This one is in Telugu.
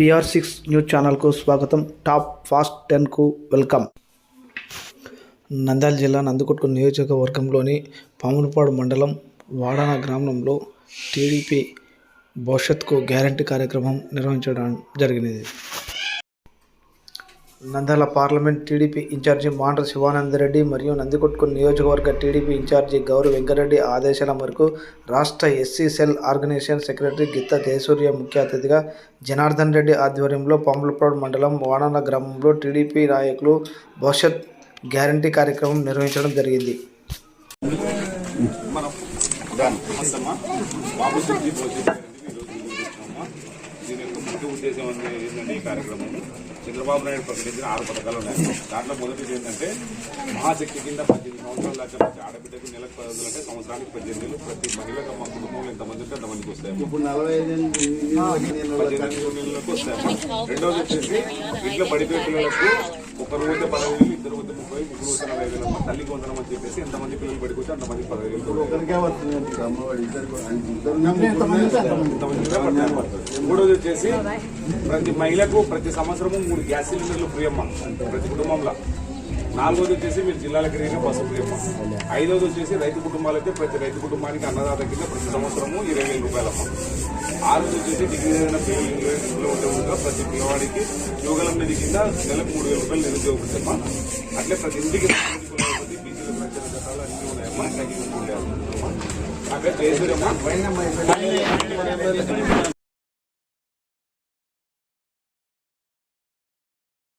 పిఆర్ సిక్స్ న్యూస్ ఛానల్కు స్వాగతం. టాప్ ఫాస్ట్ టెన్కు వెల్కమ్. నంద్యాల జిల్లా నందికొట్కు నియోజకవర్గంలోని పాములపాడు మండలం వాడాన గ్రామంలో టీడీపీ భవిష్యత్కు గ్యారంటీ కార్యక్రమం నిర్వహించడం జరిగినది. Nandyal parliament TDP incharge Mandra Shivanandareddy మరియు నందికొట్కు నియోజకవర్గ టీడీపీ ఇన్ఛార్జి గౌరవ్ వెంకరెడ్డి ఆదేశాల మేరకు రాష్ట్ర ఎస్సీ సెల్ ఆర్గనైజేషన్ సెక్రటరీ గిత్త జయసూర్య ముఖ్య అతిథిగా జనార్దన్ రెడ్డి ఆధ్వర్యంలో పంపులపాడు మండలం వానన గ్రామంలో టీడీపీ నాయకులు భవిష్యత్ గ్యారంటీ కార్యక్రమం నిర్వహించడం జరిగింది అనేది దీని యొక్క ముఖ్య ఉద్దేశం ఏంటంటే ఈ కార్యక్రమం చంద్రబాబు నాయుడు ప్రకటించిన ఆరు పథకాలు ఉన్నాయి. దాంట్లో మొదటిది ఏంటంటే మహాశక్తి కింద పద్దెనిమిది సంవత్సరాల దాకా ప్రతి ఆడబిడ్డకు నెలకు పదవులు అంటే సంవత్సరానికి పద్దెనిమిది వేలు ప్రతి మహిళకు మా కుటుంబంలో ఎంతమంది ఉంటే అంతమందికి వస్తాయి. ఇప్పుడు పద్దెనిమిది నెలలకు వస్తాయి. రెండోది వచ్చేసి ఇంట్లో పడిపోయే పిల్లలకు ఒకరు పోతే పదహైదు వేలు ఇద్దరు పోతే ముప్పై ముగ్గురు పోతే నలభై వేలు అమ్మ. తల్లికి వందనం అని చెప్పేసి ఎంతమంది పిల్లలు పడిపోతే అంతమంది పదహైదు వేలు ఒకరికే వస్తుంది ఇద్దరు మూడోది వచ్చేసి ప్రతి మహిళకు ప్రతి సంవత్సరము మూడు గ్యాస్ సిలిండర్లు ఫ్రీ అమ్మ. ప్రతి కుటుంబంలో. నాలుగోది వచ్చేసి మీరు జిల్లాలకు రేగా బస్సు ఫ్రీ ఐదోది వచ్చేసి రైతు కుటుంబాలైతే ప్రతి రైతు కుటుంబానికి అన్నదాత కింద ప్రతి సంవత్సరము ఇరవై వేల రూపాయలమ్మ ఆరోజు వచ్చేసి డిగ్రీ అయిన పిల్లలు ఉండే ప్రతి పిల్లవాడికి యోగలం నిధి కింద నెలకు మూడు వేల రూపాయలు నిరుద్యోగ వృత్తమ్మ అట్లే ప్రతి ఇంటికి బీసీలకు రక్షణ చట్టాలు అన్నీ ఉన్నాయమ్మా ఇంకా అక్కడ జయసూరమ్మ